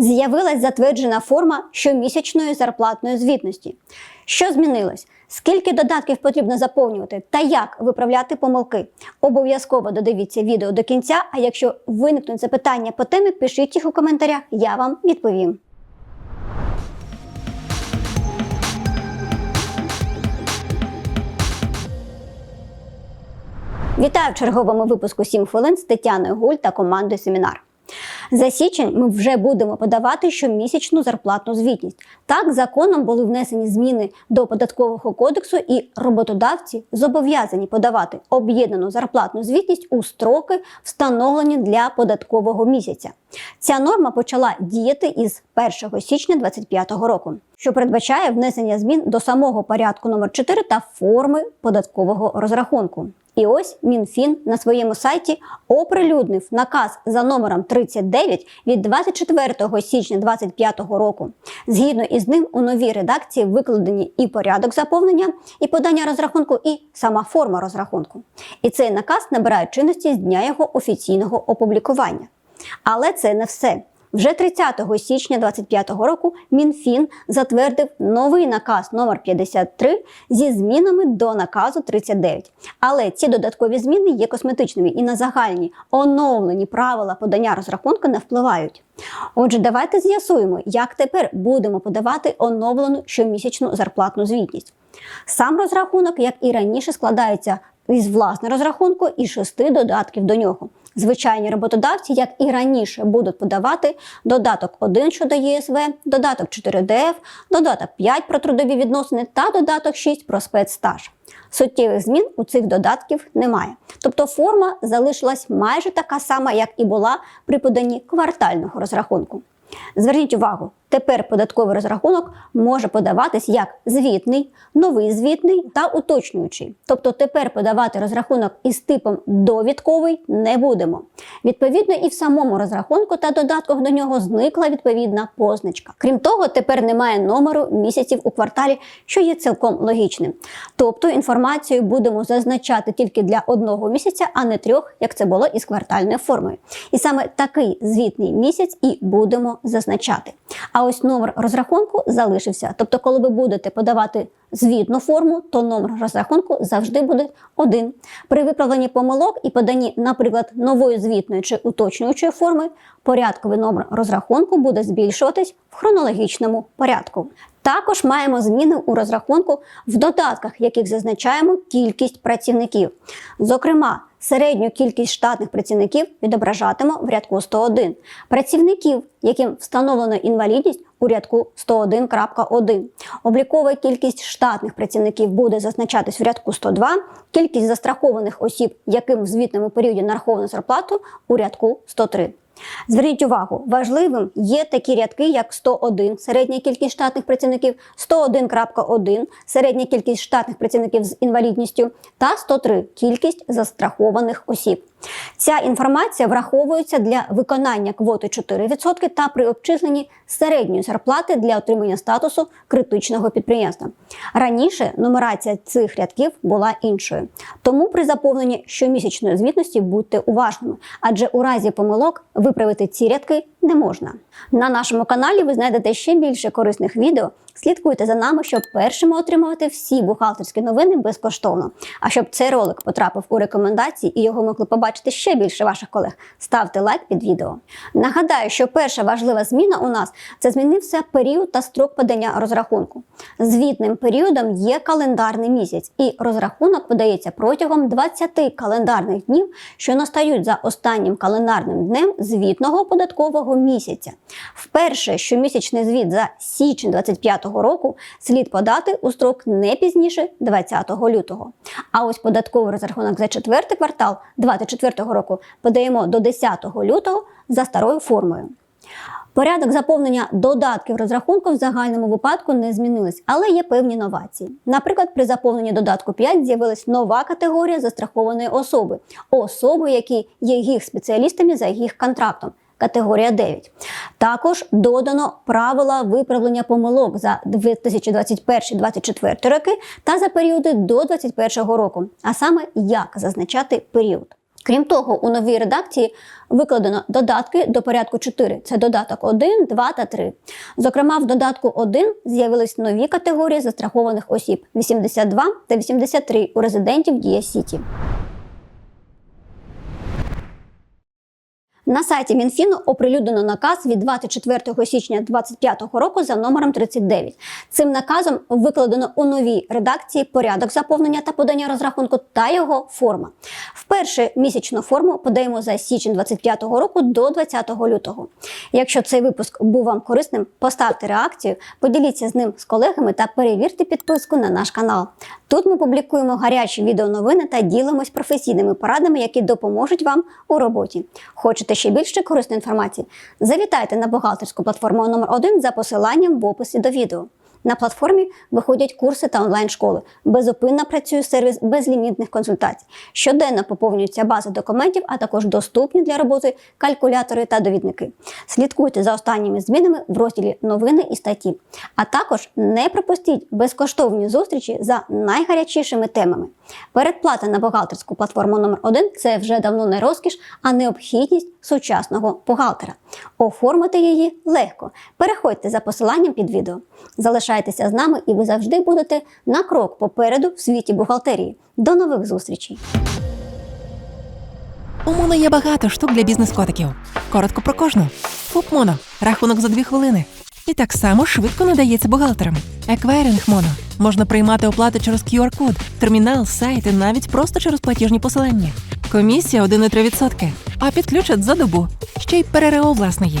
З'явилась затверджена форма щомісячної зарплатної звітності. Що змінилось? Скільки додатків потрібно заповнювати та як виправляти помилки? Обов'язково додивіться відео до кінця. А якщо виникнуть запитання по темі, пишіть їх у коментарях, я вам відповім. Вітаю в черговому випуску «7 хвилин з Тетяною Гуль та командою Семінар. За січень ми вже будемо подавати щомісячну зарплатну звітність. Так, законом були внесені зміни до податкового кодексу, і роботодавці зобов'язані подавати об'єднану зарплатну звітність у строки, встановлені для податкового місяця. Ця норма почала діяти із 1 січня 2025 року, що передбачає внесення змін до самого порядку номер 4 та форми податкового розрахунку. І ось МінФін на своєму сайті оприлюднив наказ за номером 39 від 24 січня 2025 року. Згідно із ним у новій редакції викладені і порядок заповнення, і подання розрахунку, і сама форма розрахунку. І цей наказ набирає чинності з дня його офіційного опублікування. Але це не все. Вже 30 січня 2025 року МінФін затвердив новий наказ номер 53 зі змінами до наказу 39. Але ці додаткові зміни є косметичними і на загальні оновлені правила подання розрахунку не впливають. Отже, давайте з'ясуємо, як тепер будемо подавати оновлену щомісячну зарплатну звітність. Сам розрахунок, як і раніше, складається із власного розрахунку і шести додатків до нього. Звичайні роботодавці, як і раніше, будуть подавати додаток 1 щодо ЄСВ, додаток 4 ДФ, додаток 5 про трудові відносини та додаток 6 про спецстаж. Суттєвих змін у цих додатків немає. Тобто форма залишилась майже така сама, як і була при поданні квартального розрахунку. Зверніть увагу, тепер податковий розрахунок може подаватись як звітний, новий звітний та уточнюючий. Тобто тепер подавати розрахунок із типом довідковий не будемо. Відповідно, і в самому розрахунку та додатках до нього зникла відповідна позначка. Крім того, тепер немає номеру місяців у кварталі, що є цілком логічним. Тобто інформацію будемо зазначати тільки для одного місяця, а не трьох, як це було із квартальною формою. І саме такий звітний місяць і будемо зазначати. А ось номер розрахунку залишився. Тобто, коли ви будете подавати звітну форму, то номер розрахунку завжди буде один. При виправленні помилок і поданні, наприклад, нової звітної чи уточнюючої форми, порядковий номер розрахунку буде збільшуватись в хронологічному порядку. Також маємо зміни у розрахунку в додатках, яких зазначаємо кількість працівників. Зокрема, середню кількість штатних працівників відображатиме в рядку 101. Працівників, яким встановлено інвалідність у рядку 101.1. Облікова кількість штатних працівників буде зазначатись в рядку 102, кількість застрахованих осіб, яким в звітному періоді нараховано зарплату у рядку 103. Зверніть увагу, важливим є такі рядки, як 101 середня кількість штатних працівників, 101.1 середня кількість штатних працівників з інвалідністю та 103 кількість застрахованих осіб. Ця інформація враховується для виконання квоти 4% та при обчисленні середньої зарплати для отримання статусу критичного підприємства. Раніше нумерація цих рядків була іншою. Тому при заповненні щомісячної звітності будьте уважними, адже у разі помилок виправити ці рядки не можна. На нашому каналі ви знайдете ще більше корисних відео. Слідкуйте за нами, щоб першими отримувати всі бухгалтерські новини безкоштовно. А щоб цей ролик потрапив у рекомендації і його могли побачити ще більше ваших колег, ставте лайк під відео. Нагадаю, що перша важлива зміна у нас це змінився період та строк подання розрахунку. Звітним періодом є календарний місяць, і розрахунок подається протягом 20 календарних днів, що настають за останнім календарним днем звітного податкового місяця. Вперше щомісячний звіт за січень 25 року слід подати у строк не пізніше 20 лютого. А ось податковий розрахунок за четвертий квартал 2024 року подаємо до 10 лютого за старою формою. Порядок заповнення додатків розрахунку в загальному випадку не змінились, але є певні новації. Наприклад, при заповненні додатку 5 з'явилась нова категорія застрахованої особи особи, які є їх спеціалістами за їх контрактом. Категорія 9. Також додано правила виправлення помилок за 2021-2024 роки та за періоди до 2021 року, а саме як зазначати період. Крім того, у новій редакції викладено додатки до порядку 4. Це додаток 1, 2 та 3. Зокрема, в додатку 1 з'явились нові категорії застрахованих осіб 82 та 83 у резидентів Дія Сіті. На сайті Мінфіну оприлюднено наказ від 24 січня 2025 року за номером 39. Цим наказом викладено у новій редакції порядок заповнення та подання розрахунку та його форма. Вперше місячну форму подаємо за січень 2025 року до 20 лютого. Якщо цей випуск був вам корисним, поставте реакцію, поділіться з ним з колегами та перевірте підписку на наш канал. Тут ми публікуємо гарячі відеоновини та ділимось професійними порадами, які допоможуть вам у роботі. Хочете ще більше корисної інформації? Завітайте на бухгалтерську платформу номер 1 за посиланням в описі до відео. На платформі виходять курси та онлайн-школи. Безупинно працює сервіс безлімітних консультацій. Щоденно поповнюється база документів, а також доступні для роботи калькулятори та довідники. Слідкуйте за останніми змінами в розділі новини і статті. А також не пропустіть безкоштовні зустрічі за найгарячішими темами. Передплата на бухгалтерську платформу номер 1 це вже давно не розкіш, а необхідність сучасного бухгалтера. Оформити її легко. Переходьте за посиланням під відео. Залишайтеся з нами, і ви завжди будете на крок попереду в світі бухгалтерії. До нових зустрічей! У Моно є багато штук для бізнес-котиків. Коротко про кожну. ФУП Моно. Рахунок за дві хвилини. І так само швидко надається бухгалтерам. Еквайринг Моно. Можна приймати оплати через QR-код, термінал, сайт і навіть просто через платіжні посилання. Комісія 1,3%, а підключать за добу. Ще й ПРРО власне є.